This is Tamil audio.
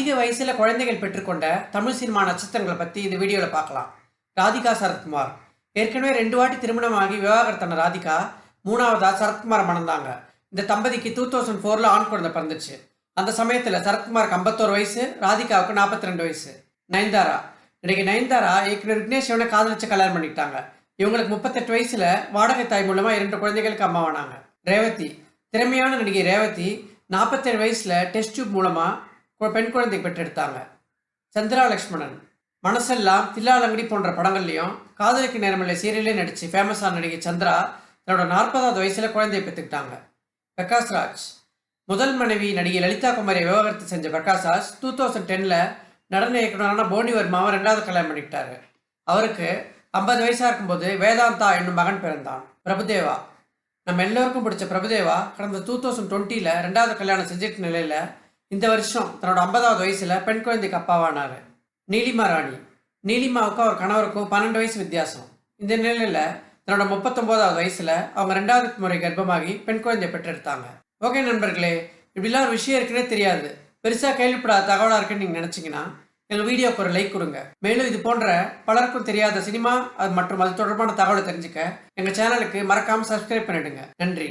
அதிக வயசில் குழந்தைகள் பெற்றுக்கொண்ட தமிழ் சினிமா நட்சத்திரங்களை பற்றி இந்த வீடியோவில் பார்க்கலாம். ராதிகா சரத்குமார். ஏற்கனவே ரெண்டு வாட்டி திருமணமாகி விவாகரத்தான ராதிகா மூணாவதாக சரத்குமார் மணந்தாங்க. இந்த தம்பதிக்கு டூ தௌசண்ட் ஃபோரில் ஆண் குழந்தை பிறந்துச்சு. அந்த சமயத்தில் சரத்குமாருக்கு ஐம்பத்தோரு வயசு ராதிகாவுக்கு நாற்பத்தி ரெண்டு வயசு. நயன்தாரா. இன்றைக்கு நயன்தாரா இயக்குனர் விக்னேஷ் சிவனை காதலிச்சு கல்யாணம் பண்ணிக்கிட்டாங்க. இவங்களுக்கு முப்பத்தெட்டு வயசில் வாடகை தாய் மூலமாக இரண்டு குழந்தைகளுக்கு அம்மாவானாங்க. ரேவதி. திறமையான நடிகை ரேவதி நாற்பத்தேழு வயசில் டெஸ்ட் டியூப் மூலமாக பெண் குழந்தை பெற்றெடுத்தாங்க. சந்திரா லக்ஷ்மணன் மனசெல்லாம் தில்லாலங்கடி போன்ற படங்கள்லையும் காதலுக்கு நேரமில்லை சீரியலே நடிச்சு ஃபேமஸான நடிகை சந்திரா தன்னோட நாற்பதாவது வயசுல குழந்தையை பெற்றுக்கிட்டாங்க. பிரகாஷ் ராஜ் முதல் மனைவி நடிகை லலிதா குமாரியை விவகாரத்தை செஞ்ச பிரகாஷ் ராஜ் டூ தௌசண்ட் டென்ல நடன இயக்குனரான போனி வர்மாவை ரெண்டாவது கல்யாணம் பண்ணிக்கிட்டாரு. அவருக்கு ஐம்பது வயசாக இருக்கும்போது வேதாந்தா என்னும் மகன் பிறந்தான். பிரபுதேவா. நம்ம எல்லோருக்கும் பிடிச்ச பிரபுதேவா கடந்த டூ தௌசண்ட் டுவெண்ட்டியில் ரெண்டாவது கல்யாணம் செஞ்சுட்டு நிலையில் இந்த வருஷம் தன்னோட ஐம்பதாவது வயசுல பெண் குழந்தைக்கு அப்பாவானாரு. நீலிமா ராணி. நீலிமாவுக்கும் அவர் கணவருக்கும் பன்னெண்டு வயசு வித்தியாசம். இந்த நிலையில தன்னோட முப்பத்தொன்பதாவது வயசுல அவங்க ரெண்டாவது முறை கர்ப்பமாகி பெண் குழந்தையை பெற்றெடுத்தாங்க. ஓகே நண்பர்களே இப்படிலாம் ஒரு விஷயம் இருக்குன்னே தெரியாது. பெருசா கேள்விப்படாத தகவலா இருக்குன்னு நீங்க நினைச்சீங்கன்னா எங்கள் வீடியோக்கு ஒரு லைக் கொடுங்க. மேலும் இது போன்ற பலருக்கும் தெரியாத சினிமா அது மற்றும் அது தொடர்பான தகவலை தெரிஞ்சுக்க எங்கள் சேனலுக்கு மறக்காமல் சப்ஸ்கிரைப் பண்ணிடுங்க. நன்றி.